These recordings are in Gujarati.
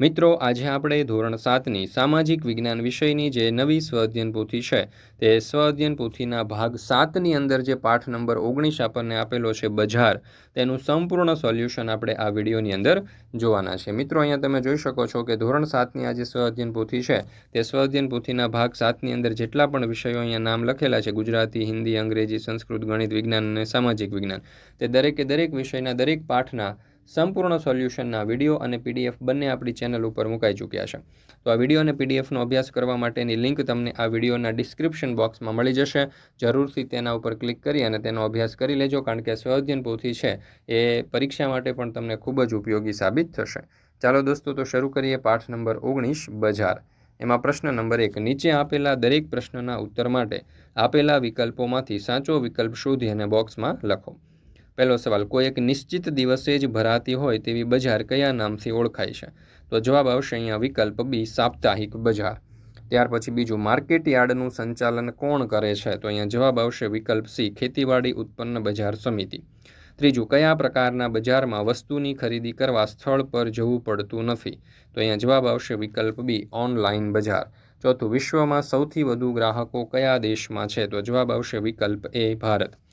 મિત્રો, આજે આપણે ધોરણ સાતની સામાજિક વિજ્ઞાન વિષયની જે નવી સ્વઅધ્યયન પોથી છે, તે સ્વઅધ્યયન પોથીના ભાગ સાતની અંદર જે પાઠ નંબર ઓગણીસ આપણને આપેલો છે, બજાર, તેનું સંપૂર્ણ સોલ્યુશન આપણે આ વિડીયોની અંદર જોવાના છે. મિત્રો, અહીંયા તમે જોઈ શકો છો કે ધોરણ સાતની આ જે સ્વઅધ્યયન પોથી છે, તે સ્વઅધ્યયન પોથીના ભાગ સાતની અંદર જેટલા પણ વિષયો અહીંયા નામ લખેલા છે, ગુજરાતી, હિન્દી, અંગ્રેજી, સંસ્કૃત, ગણિત વિજ્ઞાન અને સામાજિક વિજ્ઞાન, તે દરેકે દરેક વિષયના દરેક પાઠના સંપૂર્ણ સોલ્યુશનના વીડિયો અને પીડીએફ બંને આપણી ચેનલ ઉપર મુકાઈ ચૂક્યા છે. તો આ વીડિયો અને પીડીએફનો અભ્યાસ કરવા માટેની લિંક તમને આ વિડીયોના ડિસ્ક્રિપ્શન બોક્સમાં મળી જશે. જરૂરથી તેના ઉપર ક્લિક કરી અને તેનો અભ્યાસ કરી લેજો, કારણ કે સ્વઅધ્યયન પોથી છે, એ પરીક્ષા માટે પણ તમને ખૂબ જ ઉપયોગી સાબિત થશે. ચાલો દોસ્તો, તો શરૂ કરીએ પાઠ નંબર ઓગણીસ, બજાર. એમાં પ્રશ્ન નંબર એક, નીચે આપેલા દરેક પ્રશ્નના ઉત્તર માટે આપેલા વિકલ્પોમાંથી સાચો વિકલ્પ શોધી અને બોક્સમાં લખો. પહેલો સવાલ, કોઈ એક નિશ્ચિત દિવસે જ ભરાતી હોય તેવી બજાર કયા નામથી ઓળખાય છે? તો જવાબ આવશે અહીંયા વિકલ્પ બી, સાપ્તાહિક બજાર. ત્યાર પછી બીજું, માર્કેટ યાર્ડનું સંચાલન કોણ કરે છે? તો અહીંયા જવાબ આવશે વિકલ્પ સી, ખેતીવાડી ઉત્પન્ન બજાર સમિતિ. ત્રીજું, કયા પ્રકારના બજારમાં વસ્તુની ખરીદી કરવા સ્થળ પર જવું પડતું નથી? તો અહીંયા જવાબ આવશે વિકલ્પ બી, ઓનલાઈન બજાર. ચોથું, વિશ્વમાં સૌથી વધુ ગ્રાહકો કયા દેશમાં છે? તો જવાબ આવશે વિકલ્પ એ, ભારત.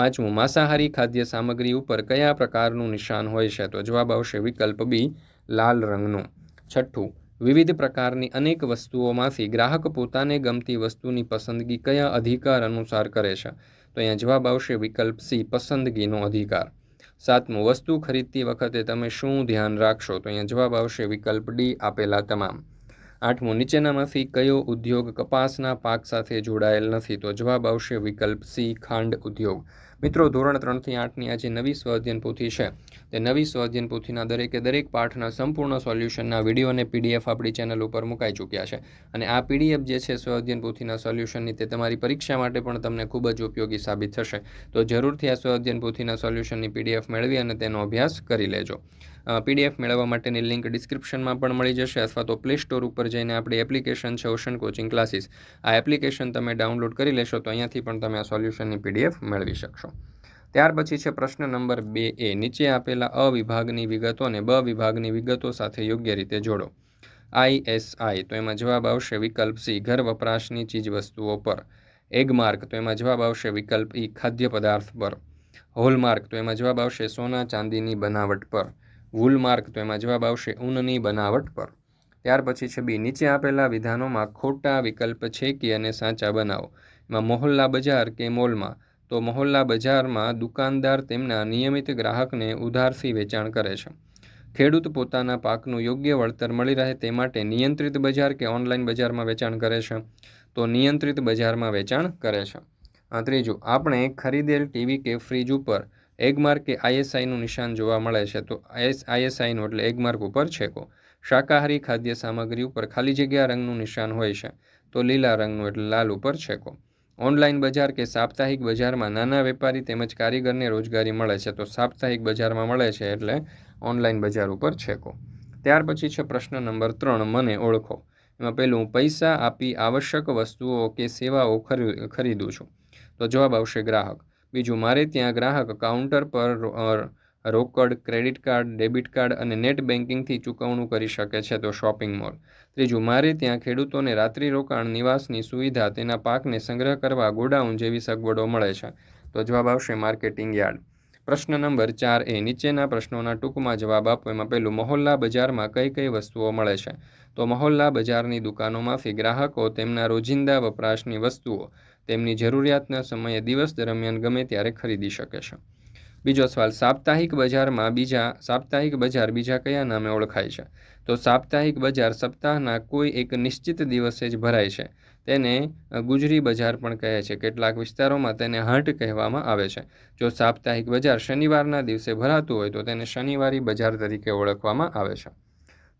પાંચમું, માંસાહારી ખાદ્ય સામગ્રી ઉપર કયા પ્રકારનું નિશાન હોય છે? તો જવાબ આવશે વિકલ્પ બી, લાલ રંગનું. છઠ્ઠું, વિવિધ પ્રકારની અનેક વસ્તુઓમાંથી ગ્રાહક પોતાને ગમતી વસ્તુની પસંદગી કયા અધિકાર અનુસાર કરે છે? તો અહીંયા જવાબ આવશે વિકલ્પ સી, પસંદગીનો અધિકાર. સાતમું, વસ્તુ ખરીદતી વખતે તમે શું ધ્યાન રાખશો? તો અહીંયા જવાબ આવશે વિકલ્પ ડી, આપેલા તમામ. આઠમું, નીચેનામાંથી કયો ઉદ્યોગ કપાસના પાક સાથે જોડાયેલ નથી? તો જવાબ આવશે વિકલ્પ સી, ખાંડ ઉદ્યોગ. મિત્રો, ધોરણ ત્રણથી આઠની આ જે નવી સ્વઅધ્યયન પોથી છે. તે નવી સ્વઅધ્યયન પોથીના દરેકે દરેક પાઠના સંપૂર્ણ સોલ્યુશનના વીડિયો અને પીડીએફ આપણી ચેનલ ઉપર મુકાઈ ચૂક્યા છે. અને આ પીડીએફ જે છે સ્વઅધ્યયન પોથીના સોલ્યુશનની, તે તમારી પરીક્ષા માટે પણ તમને ખૂબ જ ઉપયોગી સાબિત થશે. તો જરૂરથી આ સ્વઅધ્યયન પોથીના સોલ્યુશનની પીડીએફ મેળવી અને તેનો અભ્યાસ કરી લેજો. પીડીએફ મેળવવા માટેની લિંક ડિસ્ક્રિપ્શનમાં પણ મળી જશે અથવા તો પ્લે સ્ટોર ઉપર જઈને આપણી એપ્લિકેશન છે ઓશન કોચિંગ ક્લાસીસ. આ એપ્લિકેશન તમે ડાઉનલોડ કરી લેશો તો અહીંયાથી પણ તમે આ સોલ્યુશનની પીડીએફ મેળવી શકશો. ત્યાર પછી છે પ્રશ્ન નંબર બે એ, નીચે આપેલા અ વિભાગની વિગતો અને બ વિભાગની વિગતો સાથે યોગ્ય રીતે જોડો. આઈએસઆઈ તો એમાં જવાબ આવશે વિકલ્પ સી, ઘર વપરાશની ચીજ વસ્તુઓ પર એગમાર્ક તો એમાં જવાબ આવશે વિકલ્પ ઈ, ખાદ્ય પદાર્થ પર. હોલમાર્ક તો એમાં જવાબ આવશે સોના ચાંદીની બનાવટ પર. વૂલમાર્ક તો એમાં જવાબ આવશે ઊનની બનાવટ પર. ત્યાર પછી છબી નીચે આપેલા વિધાનોમાં ખોટા વિકલ્પ છે કે અને સાચા બનાવો. એમાં મોહલ્લા બજાર કે મોલમાં. તો મોહલ્લા બજારમાં દુકાનદાર તેમના નિયમિત ગ્રાહકને ઉધારથી વેચાણ કરે છે. ખેડૂત પોતાના પાકનું યોગ્ય વળતર મળી રહે તે માટે નિયંત્રિત બજાર કે ઓનલાઈન બજારમાં વેચાણ કરે છે? તો નિયંત્રિત બજારમાં વેચાણ કરે છે. ત્રીજું, આપણે ખરીદેલ ટીવી કે ફ્રીજ ઉપર એગમાર્ક કે આઈએસઆઈનું નિશાન જોવા મળે છે, તો આઈએસ આઈએસઆઈનું એટલે એગમાર્ક ઉપર છેકો. શાકાહારી ખાદ્ય સામગ્રી ઉપર ખાલી જગ્યા રંગનું નિશાન હોય છે, તો લીલા રંગનું એટલે લાલ ઉપર છેકો. ઓનલાઈન બજાર કે સાપ્તાહિક બજારમાં નાના વેપારી તેમજ કારીગરને રોજગારી મળે છે, તો સાપ્તાહિક બજારમાં મળે છે એટલે ઓનલાઈન બજાર ઉપર છેકો. ત્યાર પછી છે પ્રશ્ન નંબર ત્રણ, મને ઓળખો. એમાં પહેલું, પૈસા આપી આવશ્યક વસ્તુઓ કે સેવાઓ ખરીદું છું. તો જવાબ આવશે ગ્રાહક. બીજું, મારે ત્યાં ગ્રાહક કાઉન્ટર પર રોકડ, ક્રેડિટ કાર્ડ, ડેબિટ કાર્ડ અને નેટ બેન્કિંગથી ચૂકવણું કરી શકે છે તો શોપિંગ મોલ. ત્રીજું, મારે ત્યાં ખેડૂતોને રાત્રિ રોકાણ નિવાસની સુવિધા તેના પાકને સંગ્રહ કરવા ગોડાઉન જેવી સગવડો મળે છે. તો જવાબ આવશે માર્કેટિંગ યાર્ડ. પ્રશ્ન નંબર ચાર એ, નીચેના પ્રશ્નોના ટૂંકમાં જવાબ આપો. એમાં પહેલું, મહોલ્લા બજારમાં કઈ કઈ વસ્તુઓ મળે છે? તો મહોલ્લા બજારની દુકાનોમાંથી ગ્રાહકો તેમના રોજિંદા વપરાશની વસ્તુઓ તેમની જરૂરિયાતના સમયે દિવસ દરમિયાન ગમે ત્યારે ખરીદી શકે છે. બીજો સવાલ, સાપ્તાહિક બજારમાં બીજા, સાપ્તાહિક બજાર બીજા કયા નામે ઓળખાય છે? તો સાપ્તાહિક બજાર સપ્તાહના કોઈ એક નિશ્ચિત દિવસે જ ભરાય છે. તેને ગુજરી બજાર પણ કહે છે. કેટલાક વિસ્તારોમાં તેને હાટ કહેવામાં આવે છે. જો સાપ્તાહિક બજાર શનિવારના દિવસે ભરાતું હોય તો તેને શનિવારી બજાર તરીકે ઓળખવામાં આવે છે.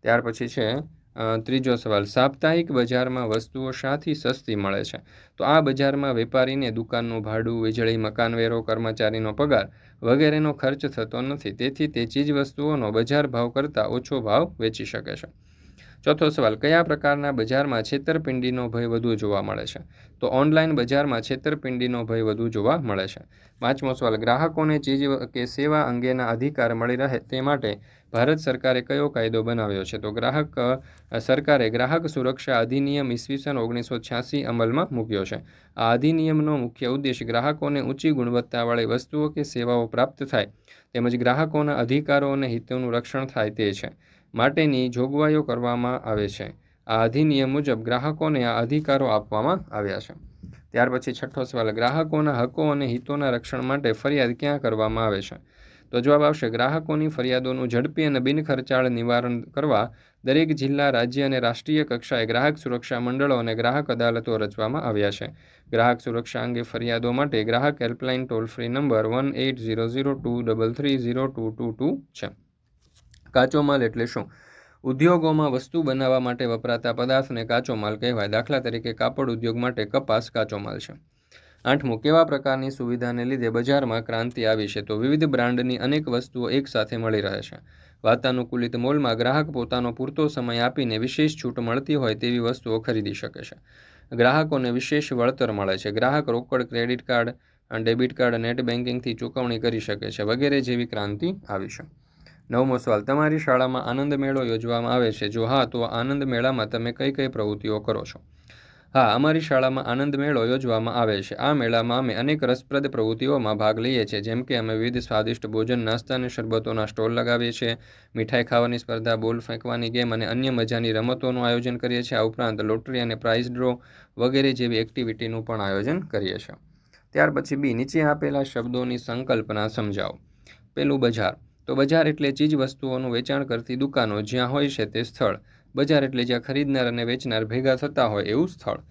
ત્યાર પછી છે ત્રીજો સવાલ, સાપ્તાહિક બજારમાં વસ્તુઓ શાથી સસ્તી મળે છે? તો આ બજારમાં વેપારીને દુકાનનું ભાડું, વીજળી, મકાનવેરો, કર્મચારીનો પગાર વગેરેનો ખર્ચ થતો નથી. તેથી તે ચીજ વસ્તુઓનો બજાર ભાવ કરતાં ઓછો ભાવ વેચી શકે છે. ચોથો સવાલ, કયા પ્રકારના બજારમાં છેતરપિંડીનો ભય વધુ જોવા મળે છે? તો ઓનલાઈન બજારમાં છેતરપિંડીનો ભય વધુ જોવા મળે છે. પાંચમો સવાલ, ગ્રાહકોને ચીજ કે સેવા અંગેના અધિકાર મળી રહે તે માટે ભારત સરકારે કયો કાયદો બનાવ્યો છે? તો ગ્રાહક સરકારે ગ્રાહક સુરક્ષા અધિનિયમ ઈસવીસન ઓગણીસો છ્યાસી અમલમાં મૂક્યો છે. આ અધિનિયમનો મુખ્ય ઉદ્દેશ ગ્રાહકોને ઊંચી ગુણવત્તાવાળી વસ્તુઓ કે સેવાઓ પ્રાપ્ત થાય તેમજ ગ્રાહકોના અધિકારો અને હિતોનું રક્ષણ થાય તે છે, માટેની જોગવાઈઓ કરવામાં આવે છે. આ અધિનિયમ મુજબ ગ્રાહકોને આ અધિકારો આપવામાં આવ્યા છે. ત્યાર પછી છઠ્ઠો સવાલ, ગ્રાહકોના હકો અને હિતોના રક્ષણ માટે ફરિયાદ ક્યાં કરવામાં આવે છે? તો જવાબ આવશે, ગ્રાહકોની ફરિયાદોનું ઝડપી અને બિનખર્ચાળ નિવારણ કરવા દરેક જિલ્લા, રાજ્ય અને રાષ્ટ્રીય કક્ષાએ ગ્રાહક સુરક્ષા મંડળો અને ગ્રાહક અદાલતો રચવામાં આવ્યા છે. ગ્રાહક સુરક્ષા અંગે ફરિયાદો માટે ગ્રાહક helpline toll free number one eight zero zero two double three zero two two two છે. કાચો માલ એટલે શું? ઉદ્યોગોમાં વસ્તુ બનાવવા માટે વપરાતા પદાર્થને કાચો માલ કહેવાય. દાખલા તરીકે કાપડ ઉદ્યોગ માટે કપાસ કાચો માલ છે. આઠમું, કેવા પ્રકારની સુવિધાને લીધે બજારમાં ક્રાંતિ આવી છે? તો વિવિધ બ્રાન્ડની અનેક વસ્તુઓ એકસાથે મળી રહે છે. વાતાનુકૂલિત મોલમાં ગ્રાહક પોતાનો પૂરતો સમય આપીને વિશેષ છૂટ મળતી હોય તેવી વસ્તુઓ ખરીદી શકે છે. ગ્રાહકોને વિશેષ વળતર મળે છે. ગ્રાહક રોકડ, credit card debit card net બેન્કિંગથી ચૂકવણી કરી શકે છે, વગેરે જેવી ક્રાંતિ આવી છે. નવમો સવાલ, તમારી શાળામાં આનંદ મેળો યોજવામાં આવે છે? જો હા, તો આનંદ મેળામાં તમે કઈ કઈ પ્રવૃત્તિઓ કરો છો? હા, અમારી શાળામાં આનંદ મેળો યોજવામાં આવે છે. આ મેળામાં અમે અનેક રસપ્રદ પ્રવૃત્તિઓમાં ભાગ લઈએ છીએ. જેમ કે અમે વિવિધ સ્વાદિષ્ટ ભોજન, નાસ્તા અને શરબતોના સ્ટોલ લગાવીએ છીએ. મીઠાઈ ખાવાની સ્પર્ધા, બોલ ફેંકવાની ગેમ અને અન્ય મજાની રમતોનું આયોજન કરીએ છીએ. આ ઉપરાંત લોટરી અને પ્રાઇઝ ડ્રો વગેરે જેવી એક્ટિવિટીનું પણ આયોજન કરીએ છીએ. ત્યાર પછી બી નીચે આપેલા શબ્દોની સંકલ્પના સમજાવો. પેલું બજાર. તો બજાર એટલે ચીજ વસ્તુઓનું વેચાણ કરતી દુકાનો જ્યાં હોય છે તે સ્થળ. બજાર એટલે જ્યાં ખરીદનાર અને વેચનાર ભેગા થતા હોય એવું સ્થળ.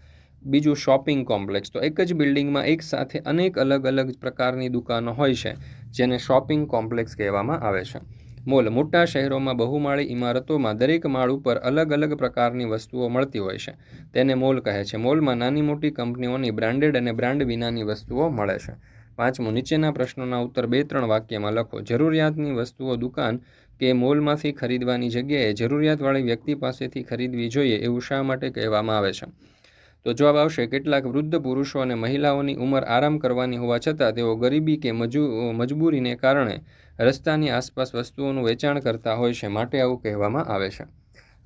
બીજું શોપિંગ કોમ્પ્લેક્સ. તો એક જ બિલ્ડિંગમાં એક સાથે અનેક અલગ અલગ પ્રકારની દુકાનો હોય છે, જેને શોપિંગ કોમ્પ્લેક્સ કહેવામાં આવે છે. મોલ મોટા શહેરોમાં બહુમાળી ઇમારતોમાં દરેક માળ ઉપર અલગ અલગ પ્રકારની વસ્તુઓ મળતી હોય છે. તેને મોલ કહે છે. મોલમાં નાની મોટી કંપનીઓની બ્રાન્ડેડ અને બ્રાન્ડ વિનાની વસ્તુઓ મળે છે. પાંચમું, નીચેના પ્રશ્નોના ઉત્તર બે ત્રણ વાક્યમાં લખો. જરૂરિયાતની વસ્તુઓ દુકાન કે મોલમાંથી ખરીદવાની જગ્યાએ જરૂરિયાતવાળી વ્યક્તિ પાસેથી ખરીદવી જોઈએ એવું શા માટે કહેવામાં આવે છે? તો જવાબ આવશે, કેટલાક વૃદ્ધ પુરુષો અને મહિલાઓની ઉંમર આરામ કરવાની હોવા છતાં તેઓ ગરીબી કે મજુ, મજબૂરીને કારણે રસ્તાની આસપાસ વસ્તુઓનું વેચાણ કરતા હોય છે માટે આવું કહેવામાં આવે છે.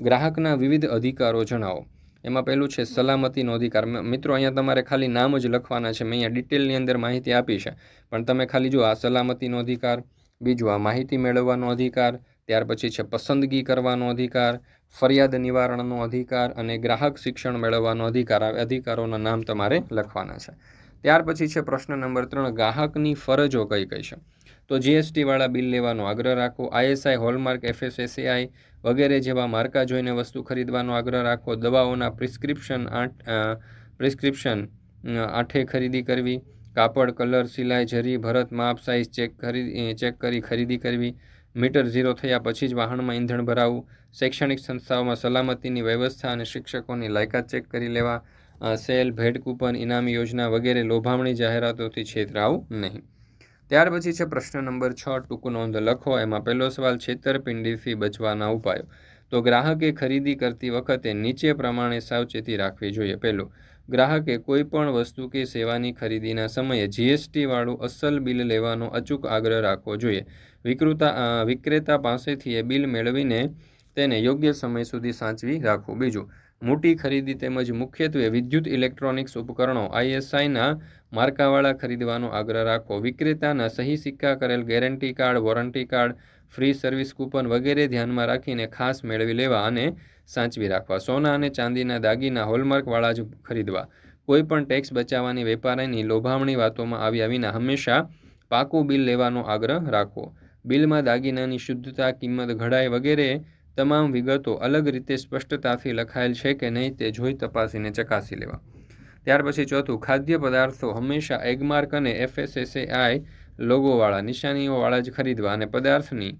ગ્રાહકના વિવિધ અધિકારો જણાવો. એમાં પહેલું છે સલામતીનો અધિકાર. મિત્રો, અહીંયા તમારે ખાલી નામ જ લખવાના છે. મેં અહીંયા ડિટેલની અંદર માહિતી આપી છે. પણ તમે ખાલી જો આ સલામતીનો અધિકાર, બીજું આ માહિતી મેળવવાનો અધિકાર, ત્યાર પછી છે પસંદગી કરવાનો અધિકાર, ફરિયાદ નિવારણનો અધિકાર અને ગ્રાહક શિક્ષણ મેળવવાનો અધિકાર. અધિકારોના નામ તમારે લખવાના છે. ત્યાર પછી છે પ્રશ્ન નંબર ત્રણ, ગ્રાહકની ફરજો કઈ કઈ છે? તો જીએસટીવાળા બિલ લેવાનો આગ્રહ રાખો. આઈએસઆઈ હોલમાર્ક એફએસએસએઆઈ વગેરે જેવા માર્કા જોઈને વસ્તુ ખરીદવાનો આગ્રહ રાખો. દવાઓના પ્રિસ્ક્રિપ્શન આઠ પ્રિસ્ક્રિપ્શન આઠે ખરીદી કરવી. કાપડ, કલર, સિલાઈ, જરી, ભરત, માપ સાઇઝ ચેક ખરીદી ચેક કરી ખરીદી કરવી. મીટર ઝીરો થયા પછી જ વાહનમાં ઈંધણ ભરાવવું શૈક્ષણિક સંસ્થાઓમાં સલામતીની વ્યવસ્થા અને શિક્ષકોની લાયકાત ચેક કરી લેવા. સેલ, ભેટ કૂપન, ઇનામી યોજના વગેરે લોભામણી જાહેરાતોથી છેતરાવું નહીં. ત્યાર પછી છે પ્રશ્ન નંબર છ, ટૂંક નોંધ લખો. એમાં પહેલો સવાલ, છેતરપિંડીથી બચવાના ઉપાયો. તો ગ્રાહકે ખરીદી કરતી વખતે નીચે પ્રમાણે સાવચેતી રાખવી જોઈએ. પહેલું, ગ્રાહકે કોઈ પણ વસ્તુ કે સેવાની ખરીદીના સમયે જીએસટીવાળું અસલ બિલ લેવાનો અચૂક આગ્રહ રાખવો જોઈએ. વિકૃતા વિક્રેતા પાસેથી એ બિલ મેળવીને તેને યોગ્ય સમય સુધી સાચવી રાખવું. બીજું, મોટી ખરીદી તેમજ મુખ્યત્વે વિદ્યુત ઇલેક્ટ્રોનિક્સ ઉપકરણો આઈએસઆઈના માર્કાવાળા ખરીદવાનો આગ્રહ રાખો. વિક્રેતાના સહી સિક્કા કરેલ guarantee card, warranty card, free service coupon વગેરે ધ્યાનમાં રાખીને ખાસ મેળવી લેવા અને સાચવી રાખવા. સોના અને ચાંદીના દાગીના હોલમાર્કવાળા જ ખરીદવા. કોઈ પણ ટેક્સ બચાવવાની વેપારીની લોભામણી વાતોમાં આવ્યા વિના હંમેશા પાકું બિલ લેવાનો આગ્રહ રાખવો બિલમાં દાગીનાની શુદ્ધતા, કિંમત, ઘડાઈ વગેરે તમામ વિગતો અલગ રીતે સ્પષ્ટતાથી લખાયેલ છે કે નહીં તે જોઈ તપાસીને ચકાસી લેવા. ત્યાર પછી ચોથું, ખાદ્ય પદાર્થો હંમેશા એગમાર્ક અને એફએસએસએઆઈ લોગોવાળા, નિશાનીઓવાળા જ ખરીદવા અને પદાર્થની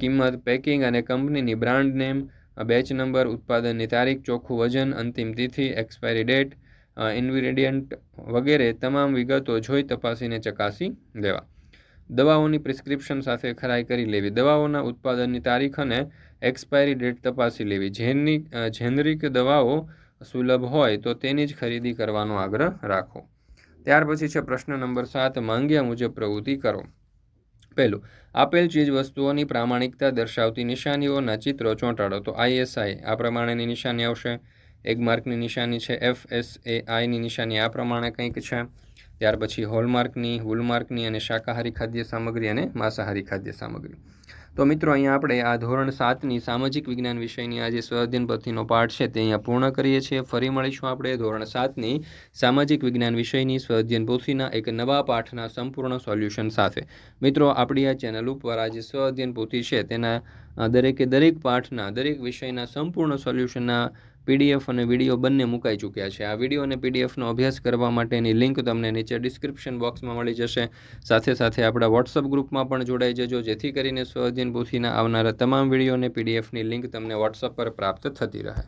કિંમત, પેકિંગ અને કંપનીની બ્રાન્ડ નેમ બેચ નંબર, ઉત્પાદનની તારીખ, ચોખ્ખું વજન, અંતિમ તિથિ, એક્સપાયરી ડેટ ઇન્ગ્રીડિયન્ટ વગેરે તમામ વિગતો જોઈ તપાસીને ચકાસી લેવા. દવાઓની પ્રિસ્ક્રિપ્શન સાથે ખરાઈ કરી લેવી. દવાઓના ઉત્પાદનની તારીખ અને એક્સપાયરી ડેટ તપાસી લેવી. જેની જેનરિક દવાઓ સુલભ હોય તો તેની જ ખરીદી કરવાનો આગ્રહ રાખો. ત્યાર પછી છે પ્રશ્ન નંબર સાત, માંગ્યા મુજબ પ્રવૃત્તિ કરો. પહેલું, આપેલ ચીજ વસ્તુઓની પ્રામાણિકતા દર્શાવતી નિશાનીઓના ચિત્રો ચોંટાડો. તો આઈએસઆઈ આ પ્રમાણેની નિશાની આવશે. એક માર્કની નિશાની છે એફ એસ એ આઈની નિશાની આ પ્રમાણે કંઈક છે. ત્યાર પછી હોલમાર્કની, હુલમાર્કની અને શાકાહારી ખાદ્ય સામગ્રી અને માંસાહારી ખાદ્ય સામગ્રી. તો મિત્રો, અહીંયા આપણે આ ધોરણ સાતની સામાજિક વિજ્ઞાન વિષયની આ જે સ્વઅધ્યયન પોથીનો પાઠ છે તે અહીંયા પૂર્ણ કરીએ છીએ. ફરી મળીશું આપણે ધોરણ સાતની સામાજિક વિજ્ઞાન વિષયની સ્વાધ્યન પોથીના એક નવા પાઠના સંપૂર્ણ સોલ્યુશન સાથે. મિત્રો, આપણી આ ચેનલ ઉપર આ જે સ્વઅધ્યયન પોથી છે તેના દરેકે દરેક પાઠના, દરેક વિષયના સંપૂર્ણ સોલ્યુશનના પીડીએફ અને વીડિયો બંને મુકાઈ ચૂક્યા છે. આ વીડિયો અને પીડીએફનો અભ્યાસ કરવા માટેની લિંક તમને નીચે ડિસ્ક્રિપ્શન બોક્સમાં મળી જશે. સાથે સાથે આપણા વોટ્સઅપ ગ્રુપમાં પણ જોડાઈ જજો, જેથી કરીને સ્વઅધ્યયન પોથીના આવનારા તમામ વીડિયો અને પીડીએફની લિંક તમને વોટ્સઅપ પર પ્રાપ્ત થતી રહે.